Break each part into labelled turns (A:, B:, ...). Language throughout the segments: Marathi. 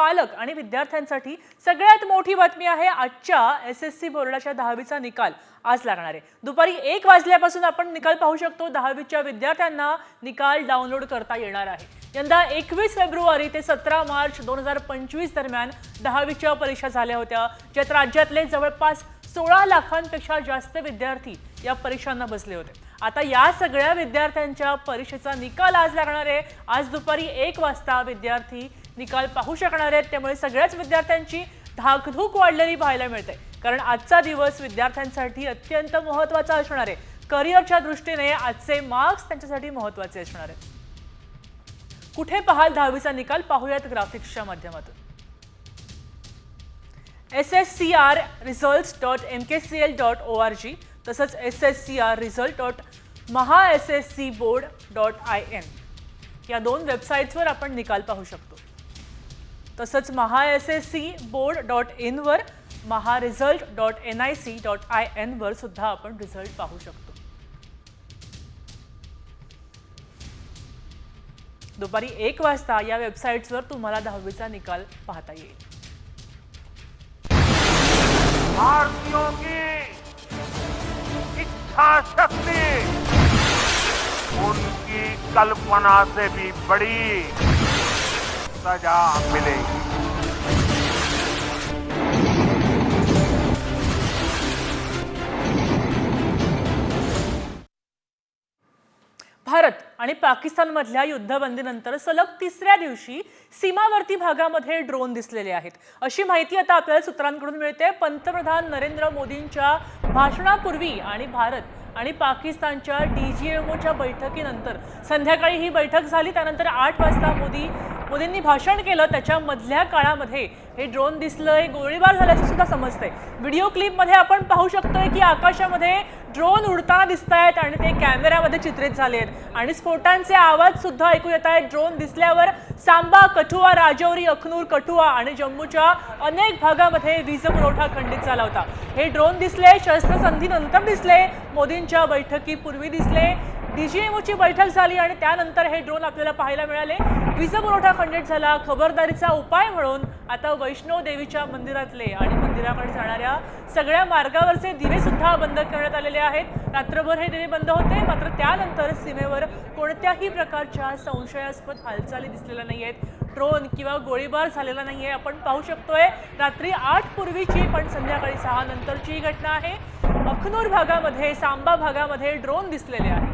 A: पालक आणि विद्यार्थ्यांसाठी सगळ्यात मोठी बातमी आहे आजच्या एस एस सी बोर्डाच्या दहावीचा निकाल. आज लागणार आहे. दुपारी एक वाजल्यापासून आपण निकाल पाहू शकतो. दहावीच्या विद्यार्थ्यांना निकाल डाउनलोड करता येणार आहे. यंदा एकवीस फेब्रुवारी ते सतरा मार्च दोन हजार पंचवीस दरम्यान दहावीच्या परीक्षा झाल्या होत्या ज्यात राज्यातले जवळपास सोळा लाखांपेक्षा जास्त विद्यार्थी या परीक्षांना बसले होते. आता या सगळ्या विद्यार्थ्यांच्या परीक्षेचा निकाल आज लागणार आहे. आज दुपारी एक वाजता विद्यार्थी निकाल पाहू शकणार आहेत. त्यामुळे सगळ्याच विद्यार्थ्यांची धाकधूक वाढलेली पाहायला मिळते. कारण आजचा दिवस विद्यार्थ्यांसाठी अत्यंत महत्त्वाचा असणार आहे. करिअरच्या दृष्टीने आजचे मार्क्स त्यांच्यासाठी महत्त्वाचे असणार आहेत. कुठे पाहाल दहावीचा निकाल? पाहूयात ग्राफिक्सच्या माध्यमातून. S S C R result dot M K C L dot O R G तसंच S S C R result dot Maha S S C board dot I N. या दोन वेबसाईट्सवर आपण निकाल पाहू शकतो. तसंच Maha S S C board dot इनवर Maha result dot N I C dot I Enver सुद्धा आपण रिझल्ट पाहू शकतो. दुपारी एक वाजता या वेबसाईट्सवर तुम्हाला दहावीचा निकाल पाहता येईल.
B: भारतीयों की इच्छा शक्ति उनकी कल्पना से भी बड़ी। सजा मिलेगी
A: भारत आणि पाकिस्तानमधल्या युद्धबंदीनंतर सलग तिसऱ्या दिवशी सीमावर्ती भागामध्ये ड्रोन दिसलेले आहेत. अशी माहिती आता आपल्याला सूत्रांकडून मिळते. पंतप्रधान नरेंद्र मोदींच्या भाषणापूर्वी आणि भारत आणि पाकिस्तानच्या डीजीएमओच्या बैठकीनंतर संध्याकाळी ही बैठक झाली. त्यानंतर आठ वाजता मोदी मोदींनी भाषण केलं त्याच्यामधल्या काळामध्ये हे ड्रोन दिसलंय गोळीबार झाल्याचं सुद्धा समजतंय. व्हिडिओ क्लिपमध्ये आपण पाहू शकतोय की आकाशामध्ये ड्रोन उडताना दिसत आहेत आणि ते कॅमेऱ्यामध्ये चित्रित झाले आहेत आणि स्फोटांचे आवाज सुद्धा ऐकू येत आहेत. ड्रोन दिसल्यावर सांबा कठुआ राजौरी अखनूर कठुआ आणि जम्मूच्या अनेक भागामध्ये वीज पुरवठा खंडित झाला होता. हे ड्रोन दिसले शस्त्रसंधीनंतर दिसले मोदींच्या बैठकीपूर्वी दिसले. डीजीएमओची बैठक झाली आणि त्यानंतर हे ड्रोन आपल्याला पाहायला मिळाले. वीज पुरवठा खंडित झाला. खबरदारीचा उपाय म्हणून आता वैष्णव देवीच्या मंदिरातले आणि मंदिराकडे जाणाऱ्या सगळ्या मार्गावरचे दिवे सुद्धा बंद करण्यात आलेले आहेत. रात्रभर हे दिवे बंद होते मात्र त्यानंतर सीमेवर कोणत्याही प्रकारच्या संशयास्पद हालचाली दिसलेल्या नाही आहेत ड्रोन किंवा गोळीबार झालेला नाही आहे आपण पाहू शकतोय. रात्री आठ पूर्वीची पण संध्याकाळी सहा नंतरची ही घटना आहे. अखनूर भागामध्ये सांबा भागामध्ये ड्रोन दिसलेले आहेत.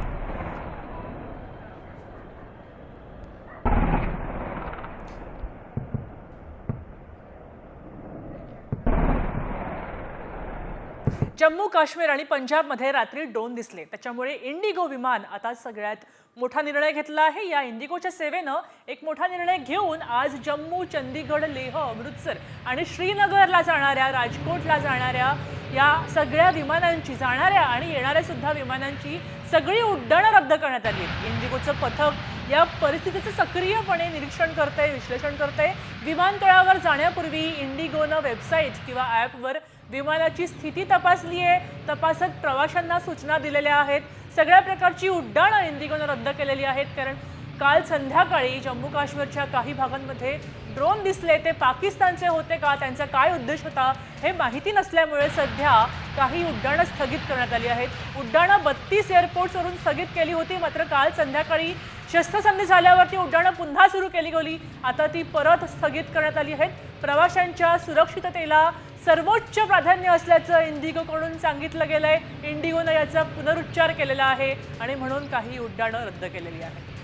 A: जम्मू काश्मीर आणि पंजाबमध्ये रात्री ड्रोन दिसले. त्याच्यामुळे इंडिगो विमान आता सगळ्यात मोठा निर्णय घेतला आहे. या इंडिगोच्या सेवेनं एक मोठा निर्णय घेऊन आज जम्मू चंदीगड लेह अमृतसर आणि श्रीनगरला जाणाऱ्या राजकोटला जाणाऱ्या या सगळ्या विमानांची जाणाऱ्या आणि येणाऱ्या सुद्धा विमानांची सगळी उड्डाणं रद्द करण्यात आली आहेत. इंडिगोचं पथक या परिस्थितीचं सक्रियपणे निरीक्षण करते विश्लेषण करते विमानतळावर जाण्यापूर्वी इंडिगोनं वेबसाईट किंवा ॲपवर विमानाची स्थिती तपासली आहे. तपासत प्रवाशांना सूचना दिलेल्या आहेत. सगळ्या प्रकारची उड्डाणं इंडिगोनं रद्द केलेली आहेत. कारण काल संध्याकाळी जम्मू काश्मीरच्या काही भागांमध्ये ड्रोन दिसले. ते पाकिस्तानचे होते का? त्यांचा काय उद्देश होता? हे माहिती नसल्यामुळे सध्या काही उड्डाणं स्थगित करण्यात आली आहेत. उड्डाणं बत्तीस एअरपोर्ट्सवरून स्थगित केली होती. मात्र काल संध्याकाळी शस्त्रसंधी झाल्यावर ती उड्डाणं पुन्हा सुरू केली गेली. आता ती परत स्थगित करण्यात आली आहेत. प्रवाशांच्या सुरक्षिततेला सर्वोच्च प्राधान्य असल्याचं इंडिगोकडून सांगितलं गेलं आहे इंडिगोनं याचा पुनरुच्चार केलेला आहे आणि म्हणून काही उड्डाणं रद्द केलेली आहेत.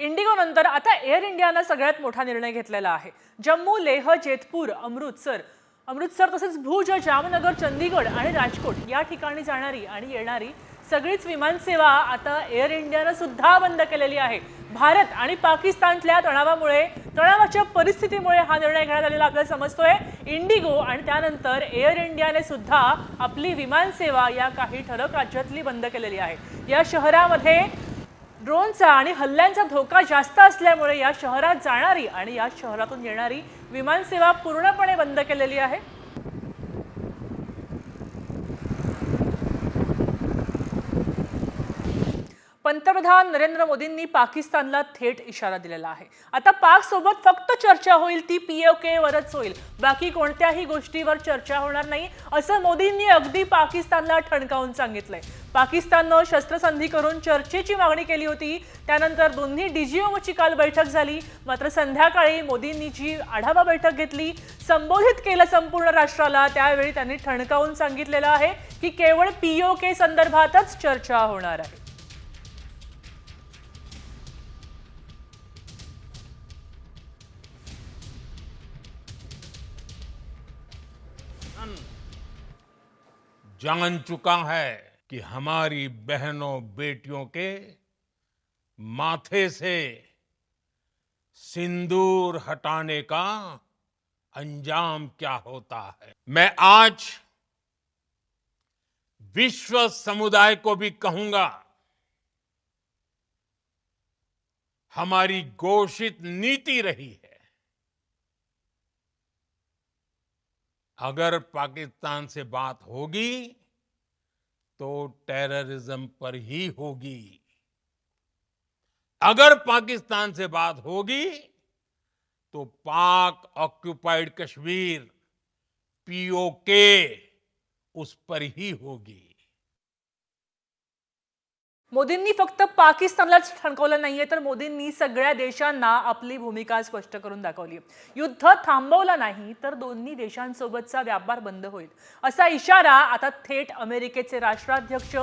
A: इंडिगो नंतर आता एअर इंडियानं सगळ्यात मोठा निर्णय घेतलेला आहे. जम्मू लेह जेतपूर अमृतसर. अमृतसर तसेच भुज जामनगर चंदीगड आणि राजकोट या ठिकाणी जाणारी आणि येणारी सगळीच विमानसेवा आता एअर इंडियानं सुद्धा बंद केलेली आहे. भारत आणि पाकिस्तानतल्या तणावामुळे तणावाच्या परिस्थितीमुळे हा निर्णय घेण्यात आलेला आपल्याला समजतोय. इंडिगो आणि त्यानंतर एअर इंडियाने सुद्धा आपली विमानसेवा या काही ठळक राज्यातली बंद केलेली आहे. या शहरामध्ये ड्रोनचा आणि हल्ल्यांचा धोका जास्त असल्यामुळे या शहरात जाणारी आणि या शहरातून येणारी विमानसेवा पूर्णपणे बंद केलेली आहे. पंतप्रधान नरेंद्र मोदींनी पाकिस्तानला थेट इशारा दिलेला आहे. आता पाक सोबत फक्त चर्चा होईल ती पीओके वरच होईल. बाकी कोणत्याही गोष्टीवर चर्चा होणार नाही असं मोदींनी अगदी पाकिस्तानला ठणकावून सांगितलंय. पाकिस्ताननं शस्त्रसंधी करून चर्चेची मागणी केली होती. त्यानंतर दोन्ही डीजीओची काल बैठक झाली. मात्र संध्याकाळी मोदींनी जी आढावा बैठक घेतली संबोधित केलं संपूर्ण राष्ट्राला त्यावेळी त्यांनी ठणकावून सांगितलेलं आहे की केवळ पीओके संदर्भातच चर्चा होणार आहे.
B: जान चुका है कि हमारी बहनों बेटियों के माथे से सिंदूर हटाने का अंजाम क्या होता है? मैं आज विश्व समुदाय को भी कहूँगा, हमारी घोषित नीति रही है अगर पाकिस्तान से बात होगी तो टेररिज्म पर ही होगी। अगर पाकिस्तान से बात होगी तो पाक ऑक्यूपाइड कश्मीर पीओके उस पर ही होगी।
A: मोदींनी फक्त पाकिस्तानलाच ठणकवलं नाहीये तर मोदींनी सगळ्या देशांना आपली भूमिका स्पष्ट करून दाखवली युद्ध थांबवलं नाही तर दोन्ही देशांसोबतचा व्यापार बंद होईल. असा इशारा आता थेट अमेरिकेचे राष्ट्राध्यक्ष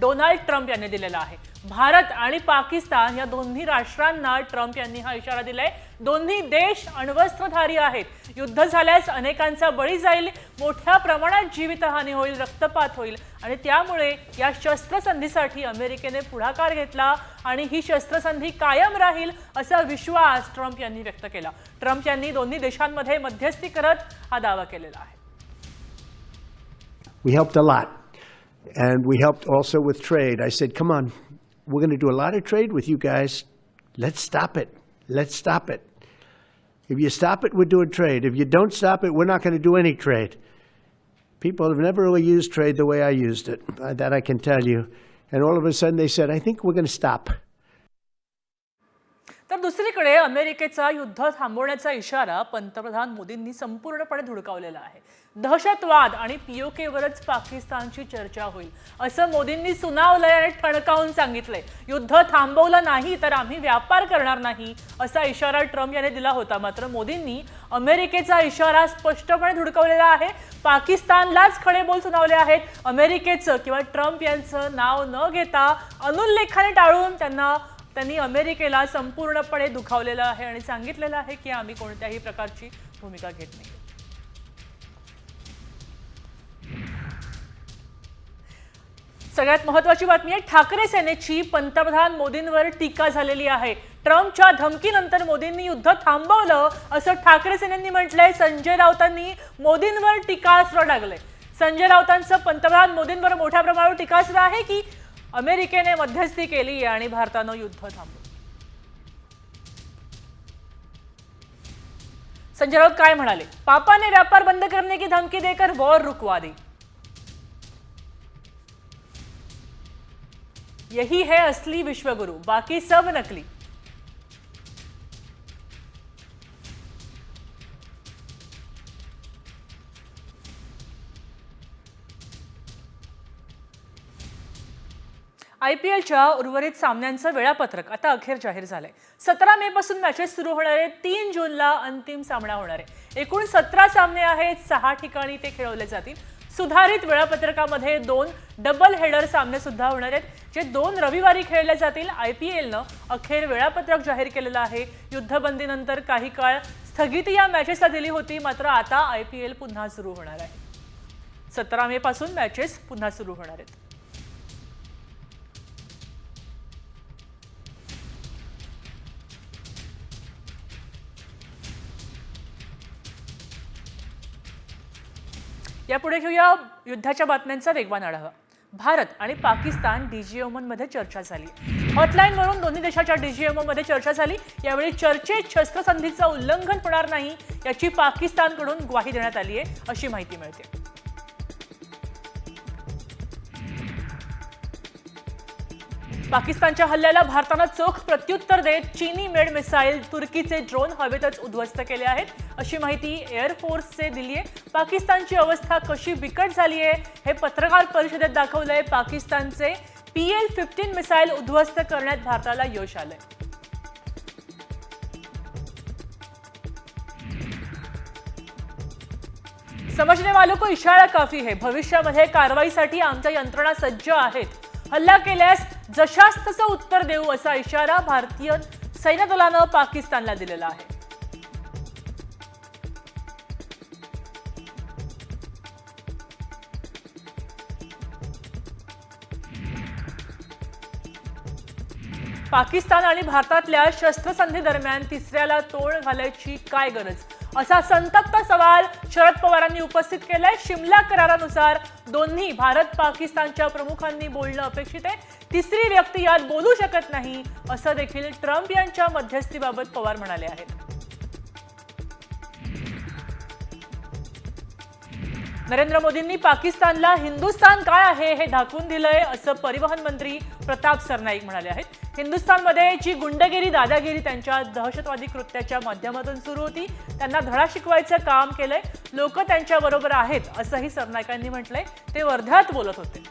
A: डोनाल्ड ट्रम्प यांनी दिलेला आहे. भारत आणि पाकिस्तान या दोन्ही राष्ट्रांना ट्रम्प यांनी हा इशारा दिलाय. दोन्ही देश अण्वस्त्रधारी आहेत. युद्ध झाल्यास अनेकांचा बळी जाईल मोठ्या प्रमाणात जीवितहानी होईल रक्तपात होईल. आणि त्यामुळे या शस्त्रसंधीसाठी अमेरिकेने पुढाकार घेतला आणि ही शस्त्रसंधी कायम राहील असा विश्वास ट्रम्प यांनी व्यक्त केला. ट्रम्प यांनी दोन्ही देशांमध्ये मध्यस्थी करत हा दावा केलेला आहे.
C: We helped a lot. And we helped also with trade. I said, come on, we're going to do a lot of trade with you guys. Let's stop it. Let's stop it. If you stop it, we're doing trade. If you don't stop it, we're not going to do any trade. People have never really used trade the way I used it. That I can tell you. And all of a sudden they said, I think we're going to stop.
A: तर दुसरीकडे अमेरिकेचा युद्ध थांबवण्याचा इशारा पंतप्रधान मोदींनी संपूर्णपणे धुडकावलेला आहे. दहशतवाद आणि पीओकेवरच पाकिस्तानची चर्चा होईल असं मोदींनी सुनावलंय आणि ठणकावून सांगितलंय. युद्ध थांबवलं नाही तर आम्ही व्यापार करणार नाही असा इशारा ट्रम्प यांनी दिला होता. मात्र मोदींनी अमेरिकेचा इशारा स्पष्टपणे धुडकवलेला आहे. पाकिस्तानलाच खडे बोल सुनावले आहेत. अमेरिकेचं किंवा ट्रम्प यांचं नाव न घेता अनुल्लेखाने टाळून त्यांना त्यांनी अमेरिकेला संपूर्णपणे दुखावलेलं आहे आणि सांगितलेलं आहे की आम्ही कोणत्याही प्रकारची भूमिका घेत नाही. सगळ्यात महत्वाची बातमी आहे ठाकरे सेनेची पंतप्रधान मोदींवर टीका झालेली आहे. ट्रम्पच्या धमकीनंतर मोदींनी युद्ध थांबवलं असं ठाकरे सेनेनी म्हटलंय. संजय राऊतांनी मोदींवर टीकास्त्र टाकलंय संजय राऊतांचं पंतप्रधान मोदींवर मोठ्या प्रमाणावर टीकास्त्र आहे की अमेरिकेने मध्यस्थी केली आणि भारतानं युद्ध थांबवलं. संजय राऊत काय म्हणाले? पापाने व्यापार बंद करने की धमकी देकर वॉर रुकवा दी यही है असली विश्वगुरु बाकी सब नकली. आय पी एलच्या उर्वरित सामन्यांचं वेळापत्रक आता अखेर जाहीर झालंय. सतरा मे पासून मॅचेस सुरू होणार आहेत तीन जूनला अंतिम सामना होणार आहे. एकूण सतरा सामने आहेत सहा ठिकाणी ते खेळवले जातील. सुधारित वेळापत्रकामध्ये दोन डबल हेडर सामने सुद्धा होणार आहेत जे दोन रविवारी खेळले जातील. आय पी एलनं अखेर वेळापत्रक जाहीर केलेलं आहे. युद्धबंदीनंतर काही काळ स्थगिती या मॅचेसला दिली होती मात्र आता आय पी एल पुन्हा सुरू होणार आहे. सतरा मे पासून मॅचेस पुन्हा सुरू होणार आहेत. यापुढे घेऊया युद्धाच्या बातम्यांचा वेगवान आढावा. भारत आणि पाकिस्तान डीजीएममध्ये चर्चा झाली. हॉटलाईनवरून दोन्ही देशाच्या डीजीएमओमध्ये चर्चा झाली. यावेळी चर्चेत शस्त्रसंधीचं उल्लंघन होणार नाही याची पाकिस्तानकडून ग्वाही देण्यात आली आहे अशी माहिती मिळते. पाकिस्तानच्या हल्ल्याला भारतानं चोख प्रत्युत्तर देत चीनी मेड मिसाईल तुर्कीचे ड्रोन हवेतच उद्ध्वस्त केले आहेत. अशी माहिती एअरफोर्सचे दिली आहे पाकिस्तानची अवस्था कशी बिकट झाली आहे हे पत्रकार परिषदेत दाखवलंय. पाकिस्तानचे पी एल फिफ्टीन मिसाईल उद्ध्वस्त करण्यात भारताला यश आलंय. समजने वालों को इशारा काफी है. भविष्यामध्ये कारवाईसाठी आमच्या यंत्रणा सज्ज आहेत. हल्ला केल्यास जशास तसं उत्तर देऊ असा इशारा भारतीय सैन्य दलानं पाकिस्तानला दिलेला आहे. पाकिस्तान आणि भारतातल्या शस्त्रसंधी दरम्यान तिसऱ्याला तोड घालायची काय गरज? असा संतप्त सवाल शरद पवारांनी उपस्थित केलाय. शिमला करारानुसार दोन्ही भारत पाकिस्तानच्या प्रमुखांनी बोलणं अपेक्षित आहे. तिसरी व्यक्ती यात बोलू शकत नाही असं देखील ट्रम्प यांच्या मध्यस्थीबाबत पवार म्हणाले आहेत. नरेंद्र मोदींनी पाकिस्तानला हिंदुस्थान काय आहे हे दाखवून दिलंय असं परिवहन मंत्री प्रताप सरनाईक म्हणाले आहेत. हिंदुस्थानमध्ये जी गुंडगिरी दादागिरी त्यांच्या दहशतवादी कृत्याच्या माध्यमातून सुरू होती त्यांना धडा शिकवायचं काम केलंय लोक त्यांच्या बरोबर आहेत असंही सरनाईकांनी म्हटलंय ते वर्ध्यात बोलत होते.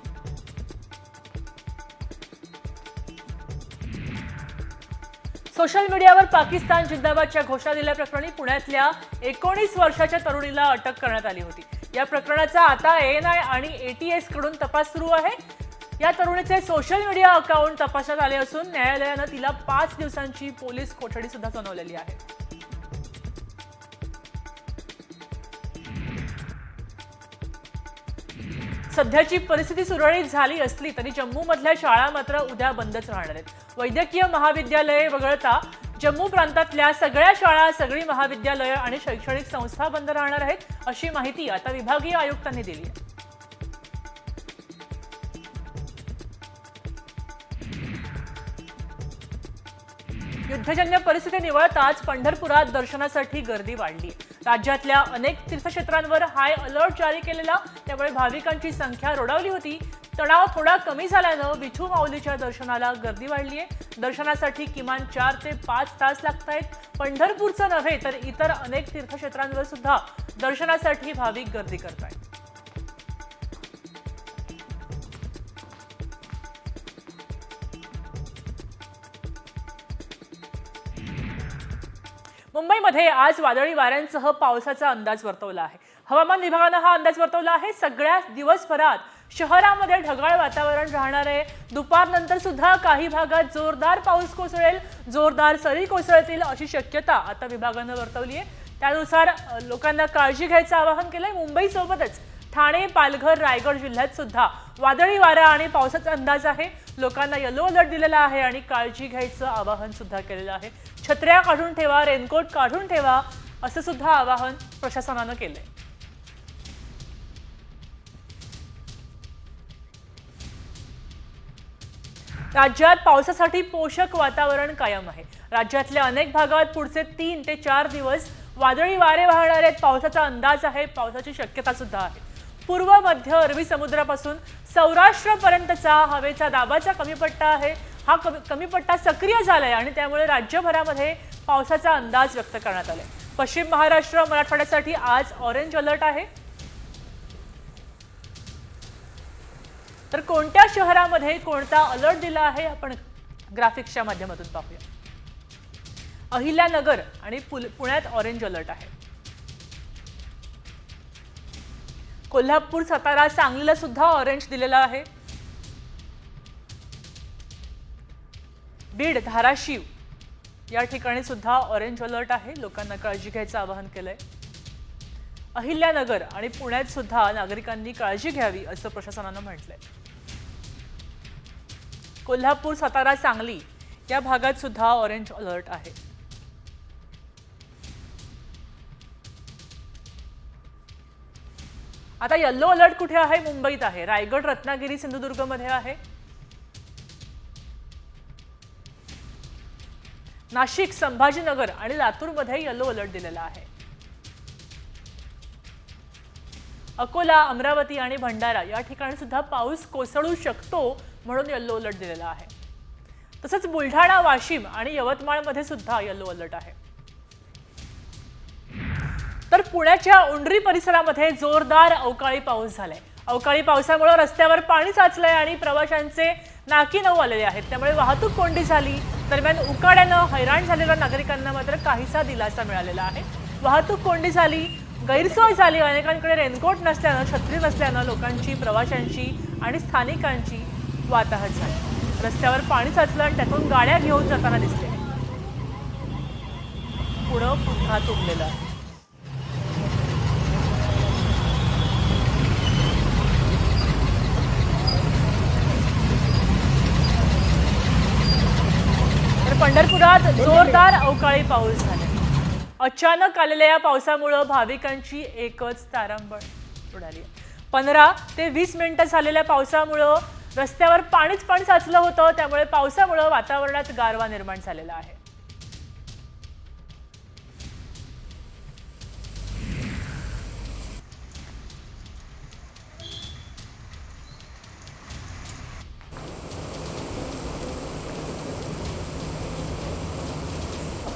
A: सोशल मीडियावर पाकिस्तान जिंदाबादच्या घोषणा दिल्याप्रकरणी पुण्यातल्या एकोणीस वर्षाच्या तरुणीला अटक करण्यात आली होती. या प्रकरणाचा आता एन आय आणि एटीएसकडून तपास सुरू आहे. या तरुणीचे सोशल मीडिया अकाउंट तपासण्यात आले असून न्यायालयानं तिला पाच दिवसांची पोलीस कोठडी सुद्धा सुनावलेली आहे. सध्याची परिस्थिती सुरळीत झाली असली तरी जम्मूमधल्या शाळा मात्र उद्या बंदच राहणार आहेत. वैद्यकीय महाविद्यालये वगळता जम्मू प्रांतातल्या सगळ्या शाळा सगळी महाविद्यालयं आणि शैक्षणिक संस्था बंद राहणार आहेत अशी माहिती आता विभागीय आयुक्तांनी दिली आहे. युद्धजन्य परिस्थिती निवळताच पंढरपुरात दर्शनासाठी गर्दी वाढली. राज्यातल्या अनेक तीर्थक्षेत्रांवर हाय अलर्ट जारी केलेला त्यामुळे भाविकांची संख्या रोडावली होती. तणाव थोडा कमी झाल्यानं विठू माऊलीच्या दर्शनाला गर्दी वाढली आहे दर्शनासाठी किमान चार ते पाच तास लागत आहेत पंढरपूरचं नव्हे तर इतर अनेक तीर्थक्षेत्रांवर सुद्धा दर्शनासाठी भाविक गर्दी करत आहेत मुंबईमध्ये आज वादळी वाऱ्यांसह पावसाचा अंदाज वर्तवला आहे. हवामान विभागानं हा अंदाज वर्तवला आहे. सगळ्या दिवसभरात शहरामध्ये ढगाळ वातावरण राहणार आहे. दुपारनंतर सुद्धा काही भागात जोरदार पाऊस कोसळेल जोरदार सरी कोसळतील अशी शक्यता आता विभागानं वर्तवली आहे. त्यानुसार लोकांना काळजी घ्यायचं आवाहन केलंय. मुंबईसोबतच ठाणे पालघर रायगड जिल्ह्यात सुद्धा वादळी वारा आणि पावसाचा अंदाज आहे. लोकांना येलो अलर्ट दिलेला आहे आणि काळजी घ्यायचं आवाहन सुद्धा केलेलं आहे. छत्र्या काढून ठेवा रेनकोट काढून ठेवा असं सुद्धा आवाहन प्रशासनानं केलंय. राज्यात पावसासाठी पोषक वातावरण कायम आहे. राज्यातल्या अनेक भागात पुढचे तीन ते चार दिवस वादळी वारे वाहणार आहेत. पावसाचा अंदाज आहे पावसाची शक्यता सुद्धा आहे. पूर्व मध्य अरबी समुद्रापासून सौराष्ट्रपर्यंतचा हवेचा दाबाचा कमी पट्टा आहे. हा कमी कमी पट्टा सक्रिय झालाय आणि त्यामुळे राज्यभरामध्ये पावसाचा अंदाज व्यक्त करण्यात आलाय. पश्चिम महाराष्ट्र मराठवाड्यासाठी आज ऑरेंज अलर्ट आहे. तर कोणत्या शहरामध्ये कोणता अलर्ट दिला आहे? आपण ग्राफिक्सच्या माध्यमातून पाहूया. अहिल्यानगर आणि पुल- पुण्यात ऑरेंज अलर्ट आहे. कोल्हापूर सातारा सांगलीला सुद्धा ऑरेंज दिलेला आहे. बीड धाराशिव या ठिकाणी सुद्धा ऑरेंज अलर्ट आहे. लोकांना काळजी घ्यायचं आवाहन केलंय. अहिल्यानगर आणि पुण्यात सुद्धा नागरिकांनी काळजी घ्यावी असं प्रशासनानं म्हटलंय. कोल्हापूर सातारा सांगली या भागात सुद्धा ऑरेंज अलर्ट आहे. आता येल्लो अलर्ट कुठे आहे? मुंबईत आहे. रायगड रत्नागिरी सिंधुदुर्गमध्ये आहे. नाशिक संभाजीनगर आणि लातूरमध्ये येलो अलर्ट दिलेला आहे. अकोला अमरावती आणि भंडारा या ठिकाणी सुद्धा पाऊस कोसळू शकतो म्हणून येल्लो अलर्ट दिलेला आहे. तसंच बुलढाणा वाशिम आणि यवतमाळमध्ये सुद्धा येल्लो अलर्ट आहे. तर पुण्याच्या उंडरी परिसरामध्ये जोरदार अवकाळी पाऊस झालाय. अवकाळी पावसामुळे रस्त्यावर पाणी साचलंय आणि प्रवाशांचे नाकी नऊ आलेले आहेत. त्यामुळे वाहतूक कोंडी झाली. दरम्यान उकाड्यानं हैराण झालेल्या नागरिकांना मात्र काहीसा दिलासा मिळालेला आहे. वाहतूक कोंडी झाली गैरसोय झाली. अनेकांकडे रेनकोट नसल्यानं छत्री नसल्यानं लोकांची प्रवाशांची आणि स्थानिकांची वाताहत झाली. रस्त्यावर पाणी साचलं आणि त्यातून गाड्या घेऊन जाताना दिसले. पुढं पुन्हा तुंबलेलं नागपुरात जोरदार अवकाळी पाऊस झाला. अचानक आलेल्या या पावसामुळं भाविकांची एकच तारांबळ उडाली. पंधरा ते वीस मिनिटं झालेल्या पावसामुळं रस्त्यावर पाणीच पाणी साचलं होतं त्यामुळे पावसामुळं वातावरणात गारवा निर्माण झालेला आहे.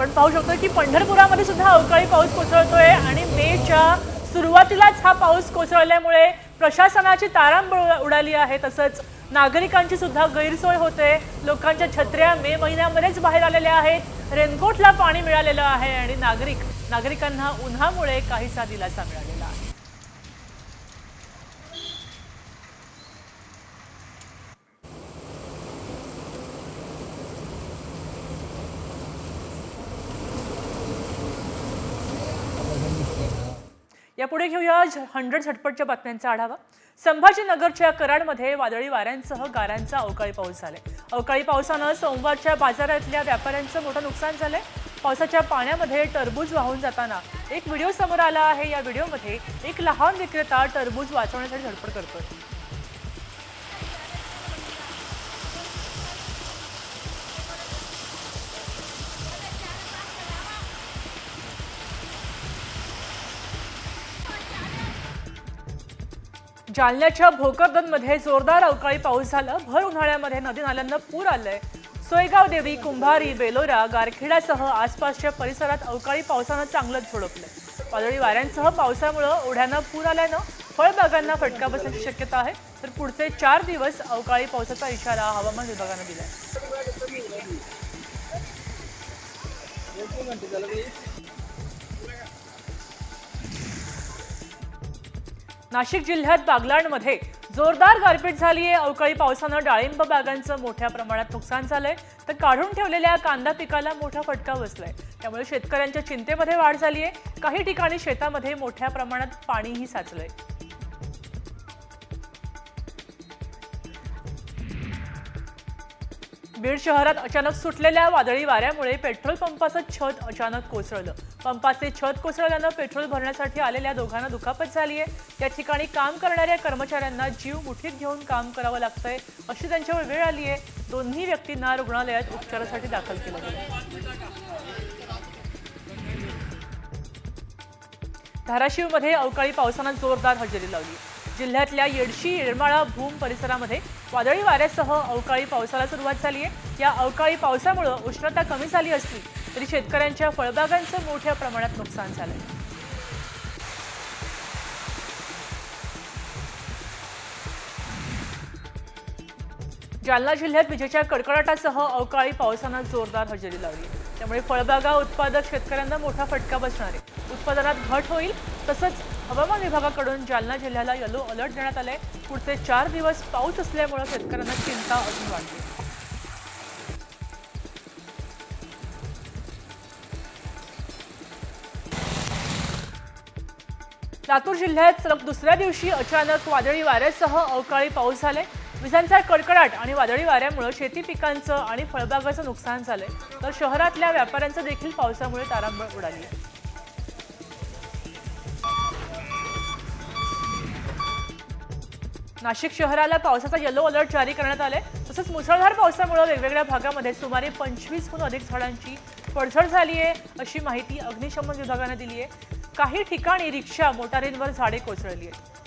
A: आपण पाहू शकतो की पंढरपुरामध्ये सुद्धा अवकाळी पाऊस कोसळतोय आणि मेच्या सुरुवातीलाच हा पाऊस कोसळल्यामुळे प्रशासनाची तारांबळ उडाली आहे. तसंच नागरिकांची सुद्धा गैरसोय होते. लोकांच्या छत्र्या मे महिन्यामध्येच बाहेर आलेल्या आहेत. रेनकोटला पाणी मिळालेलं आहे आणि नागरिक नागरिकांना उन्हामुळे काहीसा दिलासा मिळाला आहे यापुढे घेऊया हंड्रेड झटपटच्या बातम्यांचा आढावा. संभाजीनगरच्या कराडमध्ये वादळी वाऱ्यांसह गारांचा अवकाळी पाऊस झालाय. अवकाळी पावसानं सोमवारच्या बाजारातल्या व्यापाऱ्यांचं मोठं नुकसान झालंय. पावसाच्या पाण्यामध्ये टरबूज वाहून जाताना एक व्हिडिओ समोर आला आहे. या व्हिडिओमध्ये एक लहान विक्रेता टरबूज वाचवण्यासाठी धडपड करतोय. जालन्याच्या भोकरदनमध्ये जोरदार अवकाळी पाऊस झाला. भर उन्हाळ्यामध्ये नदी नाल्यांना पूर आलंय. सोयगाव देवी कुंभारी बेलोरा गारखेडासह आसपासच्या परिसरात अवकाळी पावसानं चांगलंच झोडपलं वादळी वाऱ्यांसह पावसामुळं ओढ्यांना पूर आल्यानं फळबागांना फटका बसण्याची शक्यता आहे. तर पुढचे चार दिवस अवकाळी पावसाचा इशारा हवामान विभागानं आहे नाशिक जिल्ह्यात बागलाणमध्ये जोरदार गारपीट झाली आहे. अवकाळी पावसानं डाळिंब बागांचं मोठ्या प्रमाणात नुकसान झालंय. तर काढून ठेवलेल्या कांदा पिकाला मोठा फटका बसलाय. त्यामुळे शेतकऱ्यांच्या चिंतेमध्ये वाढ झाली आहे काही ठिकाणी शेतामध्ये मोठ्या प्रमाणात पाणीही साचलंय. बीड शहरात अचानक सुटलेल्या वादळी वाऱ्यामुळे पेट्रोल पंपाचं छत अचानक कोसळलं. पंपाचे छत कोसळल्यानं पेट्रोल भरण्यासाठी आलेल्या दोघांना दुखापत झाली आहे. त्या ठिकाणी काम करणाऱ्या कर्मचाऱ्यांना जीव मुठीत घेऊन काम करावं लागतंय अशी त्यांच्यावर वेळ आली आहे. दोन्ही व्यक्तींना रुग्णालयात उपचारासाठी दाखल केलं गेलं. धाराशिवमध्ये अवकाळी पावसानं जोरदार हजेरी लावली. जिल्ह्यातल्या येडशी येरमाळा भूम परिसरामध्ये वादळी वाऱ्यासह अवकाळी पावसाला सुरुवात झाली आहे या अवकाळी पावसामुळं उष्णता कमी झाली असली तरी शेतकऱ्यांच्या फळबागांचं मोठ्या प्रमाणात नुकसान झालंय. जालना जिल्ह्यात विजेच्या कडकडाटासह अवकाळी पावसानं जोरदार हजेरी लावली. त्यामुळे फळबागा उत्पादक शेतकऱ्यांना मोठा फटका बसणार आहे. उत्पादनात घट होईल तसंच हवामान विभागाकडून जालना जिल्ह्याला येलो अलर्ट देण्यात आले पुढचे चार दिवस पाऊस असल्यामुळे शेतकऱ्यांना चिंता अजून वाढली. लातूर जिल्ह्यात सलग दुसऱ्या दिवशी अचानक वादळी वाऱ्यासह अवकाळी पाऊस झालाय. विजांचा कडकडाट आणि वादळी वाऱ्यामुळे शेती पिकांचं आणि फळबागाचं नुकसान झालंय. तर शहरातल्या व्यापाऱ्यांचं देखील पावसामुळे तारांबळ उडाली नाशिक शहराला पावसाचा येलो अलर्ट जारी करण्यात आलाय. तसंच मुसळधार पावसामुळे वेगवेगळ्या भागामध्ये सुमारे पंचवीसहून अधिक झाडांची पडझड झाली आहे अशी माहिती अग्निशमन विभागानं दिली आहे काही ठिकाणी रिक्षा मोटारींवर झाडे कोसळली आहेत